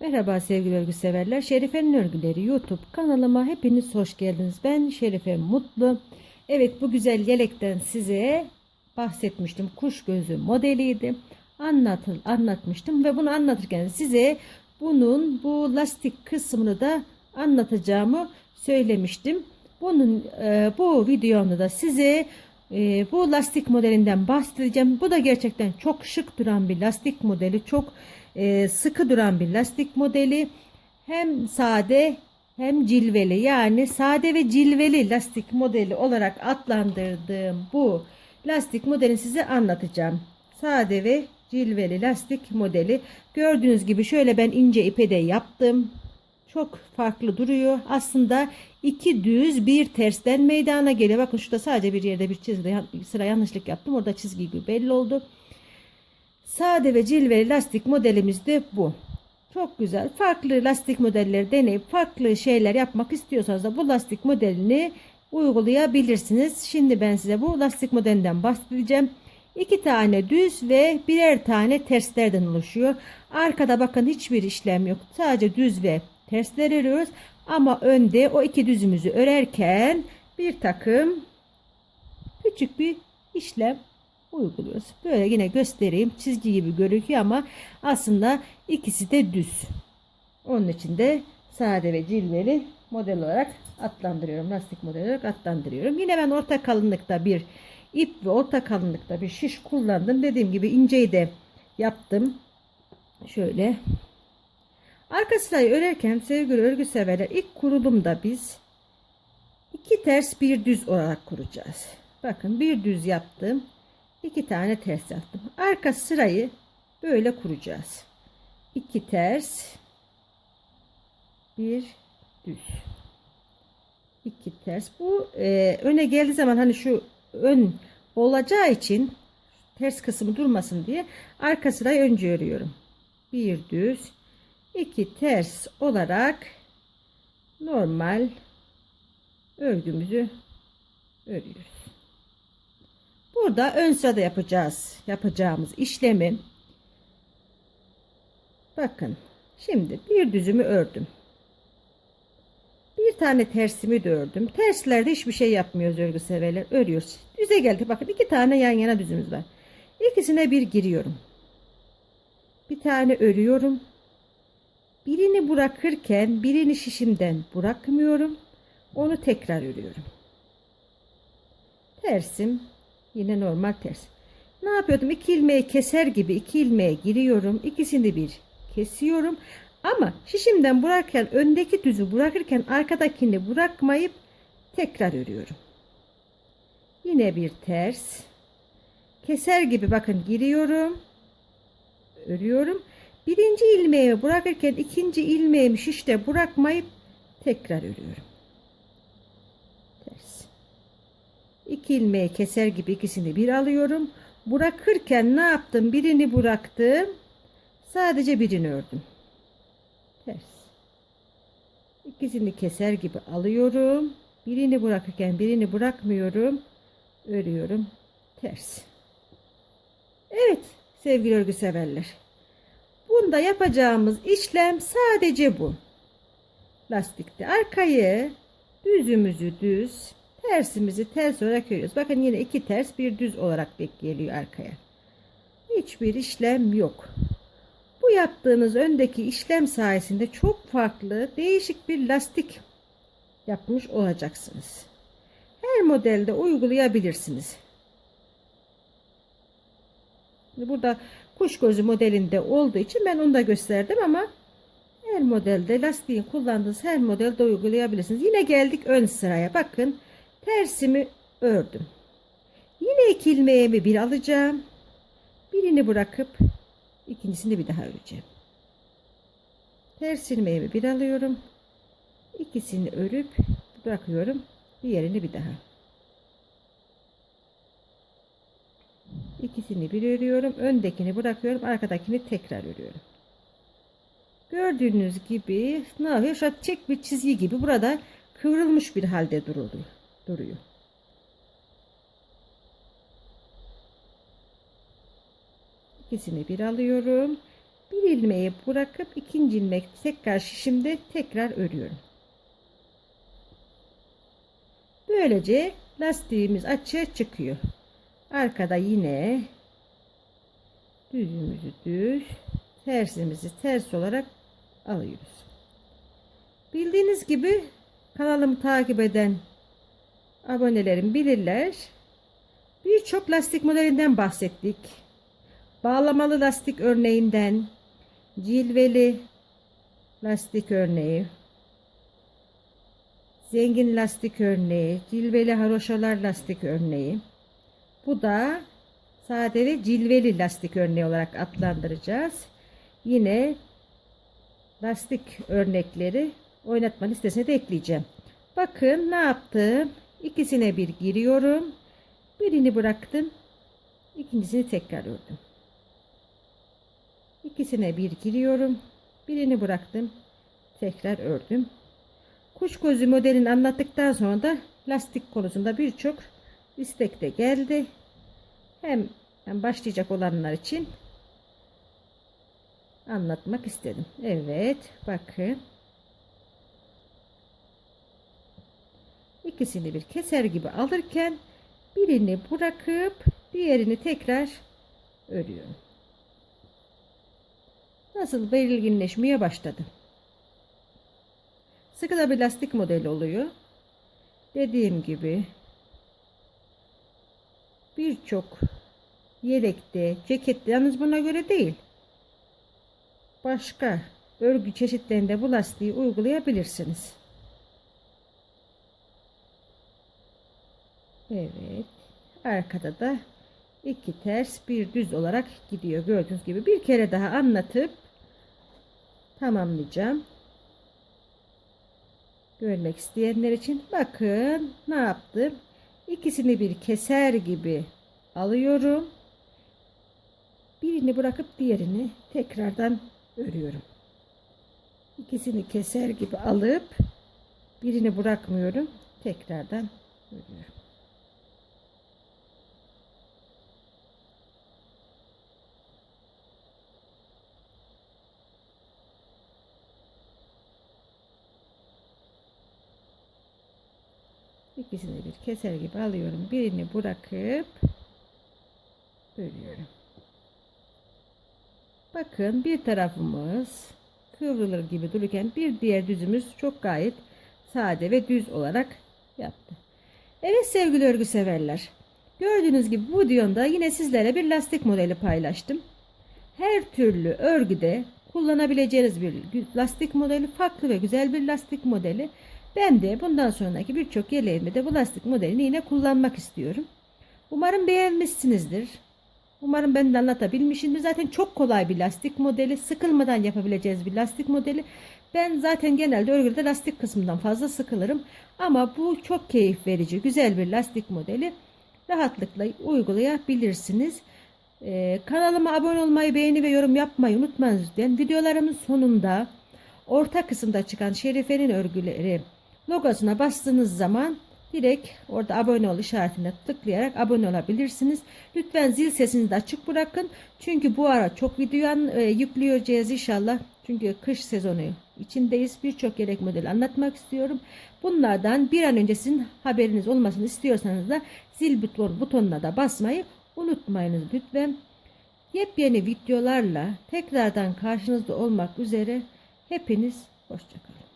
Merhaba sevgili örgü severler. Şerife'nin örgüleri YouTube kanalıma hepiniz hoş geldiniz. Ben Şerife Mutlu. Evet bu güzel yelekten size bahsetmiştim. Kuş gözü modeliydi. Anlatıl, anlatmıştım ve bunu anlatırken size bunun bu lastik kısmını da anlatacağımı söylemiştim. Bunun e, bu videomda da size e, bu lastik modelinden bahsedeceğim. Bu da gerçekten çok şık duran bir lastik modeli. Çok e, sıkı duran bir lastik modeli. Hem sade hem cilveli yani sade ve cilveli lastik modeli olarak adlandırdığım bu lastik modelini size anlatacağım. Sade ve cilveli lastik modeli. Gördüğünüz gibi şöyle ben ince ipe de yaptım. Çok farklı duruyor. Aslında iki düz bir tersten meydana geliyor. Bakın şurada sadece bir yerde bir çizgi sıra yanlışlık yaptım. Orada çizgi gibi belli oldu. Sade ve cilveli lastik modelimiz de bu. Çok güzel. Farklı lastik modelleri deneyip farklı şeyler yapmak istiyorsanız da bu lastik modelini uygulayabilirsiniz. Şimdi ben size bu lastik modelinden bahsedeceğim. İki tane düz ve birer tane terslerden oluşuyor. Arkada bakın hiçbir işlem yok. Sadece düz ve tersler örüyoruz. Ama önde o iki düzümüzü örerken bir takım küçük bir işlem uyguluyoruz. Böyle yine göstereyim. Çizgi gibi görünüyor ama aslında ikisi de düz. Onun için de sade ve cilveli model olarak adlandırıyorum. Lastik model olarak adlandırıyorum. Yine ben orta kalınlıkta bir ip ve orta kalınlıkta bir şiş kullandım. Dediğim gibi inceyi de yaptım. Şöyle. Arka sırayı örerken sevgili örgü severler ilk kurulumda biz iki ters bir düz olarak kuracağız. Bakın bir düz yaptım. İki tane ters yaptım. Arka sırayı böyle kuracağız. İki ters bir düz. iki ters. Bu e, öne geldiği zaman hani şu ön olacağı için ters kısmı durmasın diye arka sırayı önce örüyorum. Bir düz, iki ters olarak normal örgümüzü örüyoruz. Burada ön sırada yapacağız. Yapacağımız işlemi bakın. Şimdi bir düzümü ördüm. Bir tane tersimi de ördüm. Terslerde hiçbir şey yapmıyoruz örgü severler. Örüyoruz. Düze geldi. Bakın iki tane yan yana düzümüz var. İkisine bir giriyorum. Bir tane örüyorum. Birini bırakırken birini şişimden bırakmıyorum. Onu tekrar örüyorum. Tersim yine normal ters. Ne yapıyordum? İki ilmeği keser gibi iki ilmeğe giriyorum. İkisini bir kesiyorum. Ama şişimden bırakırken öndeki düzü bırakırken arkadakini bırakmayıp tekrar örüyorum. Yine bir ters. Keser gibi bakın giriyorum. Örüyorum. Birinci ilmeğimi bırakırken ikinci ilmeğimi şişte bırakmayıp tekrar örüyorum. 2 ilmeği keser gibi ikisini bir alıyorum. Bırakırken ne yaptım? Birini bıraktım. Sadece birini ördüm. Ters. İkisini keser gibi alıyorum. Birini bırakırken birini bırakmıyorum. Örüyorum. Ters. Evet sevgili örgü severler. Bunda yapacağımız işlem sadece bu. Lastikte arkayı düzümüzü düz tersimizi ters olarak örüyoruz. Bakın yine iki ters bir düz olarak geliyor arkaya. Hiçbir işlem yok. Bu yaptığınız öndeki işlem sayesinde çok farklı değişik bir lastik yapmış olacaksınız. Her modelde uygulayabilirsiniz. Burada kuş gözü modelinde olduğu için ben onu da gösterdim ama her modelde lastiğin kullandığınız her modelde uygulayabilirsiniz. Yine geldik ön sıraya. Bakın tersimi ördüm. Yine iki ilmeğimi bir alacağım. Birini bırakıp ikincisini bir daha öreceğim. Ters ilmeğimi bir alıyorum. İkisini örüp bırakıyorum. Diğerini bir daha. İkisini bir örüyorum. Öndekini bırakıyorum. Arkadakini tekrar örüyorum. Gördüğünüz gibi ne yapıyor? Şu çek bir çizgi gibi burada kıvrılmış bir halde duruyor. Duruyor. İkisini bir alıyorum. Bir ilmeği bırakıp ikinci ilmek tekrar şişimde tekrar örüyorum. Böylece lastiğimiz açığa çıkıyor. Arkada yine düzümüzü düz, tersimizi ters olarak alıyoruz. Bildiğiniz gibi kanalımı takip eden abonelerim bilirler. Birçok lastik modelinden bahsettik. Bağlamalı lastik örneğinden, cilveli lastik örneği, zengin lastik örneği, cilveli haroşalar lastik örneği. Bu da sade ve cilveli lastik örneği olarak adlandıracağız. Yine lastik örnekleri oynatma listesine de ekleyeceğim. Bakın ne yaptım? İkisine bir giriyorum. Birini bıraktım. İkincisini tekrar ördüm. İkisine bir giriyorum. Birini bıraktım. Tekrar ördüm. Kuş gözü modelini anlattıktan sonra da lastik konusunda birçok istek de geldi. Hem, başlayacak olanlar için anlatmak istedim. Evet bakın. İkisini bir keser gibi alırken birini bırakıp diğerini tekrar örüyorum. Nasıl belirginleşmeye başladı. Sıkı da bir lastik modeli oluyor. Dediğim gibi birçok yelekte, cekette yalnız buna göre değil. Başka örgü çeşitlerinde bu lastiği uygulayabilirsiniz. Evet. Arkada da iki ters bir düz olarak gidiyor. Gördüğünüz gibi bir kere daha anlatıp tamamlayacağım. Görmek isteyenler için bakın ne yaptım. İkisini bir keser gibi alıyorum. Birini bırakıp diğerini tekrardan örüyorum. İkisini keser gibi alıp birini bırakmıyorum. Tekrardan örüyorum. İkisini bir keser gibi alıyorum. Birini bırakıp örüyorum. Bakın bir tarafımız kıvrılır gibi dururken bir diğer düzümüz çok gayet sade ve düz olarak yaptı. Evet sevgili örgü severler. Gördüğünüz gibi bu videomda yine sizlere bir lastik modeli paylaştım. Her türlü örgüde kullanabileceğiniz bir lastik modeli, farklı ve güzel bir lastik modeli. Ben de bundan sonraki birçok yeleğimde de bu lastik modelini yine kullanmak istiyorum. Umarım beğenmişsinizdir. Umarım ben de anlatabilmişimdir. Zaten çok kolay bir lastik modeli. Sıkılmadan yapabileceğiz bir lastik modeli. Ben zaten genelde örgüde lastik kısmından fazla sıkılırım. Ama bu çok keyif verici, güzel bir lastik modeli. Rahatlıkla uygulayabilirsiniz. Ee, kanalıma abone olmayı, beğeni ve yorum yapmayı unutmayın. Videolarımın sonunda orta kısımda çıkan Şerife'nin örgüleri logosuna bastığınız zaman direkt orada abone ol işaretine tıklayarak abone olabilirsiniz. Lütfen zil sesini de açık bırakın. Çünkü bu ara çok video e, yükleyeceğiz inşallah. Çünkü kış sezonu içindeyiz. Birçok yelek modeli anlatmak istiyorum. Bunlardan bir an önce sizin haberiniz olmasını istiyorsanız da zil buton, butonuna da basmayı unutmayınız lütfen. Yepyeni videolarla tekrardan karşınızda olmak üzere hepiniz hoşçakalın.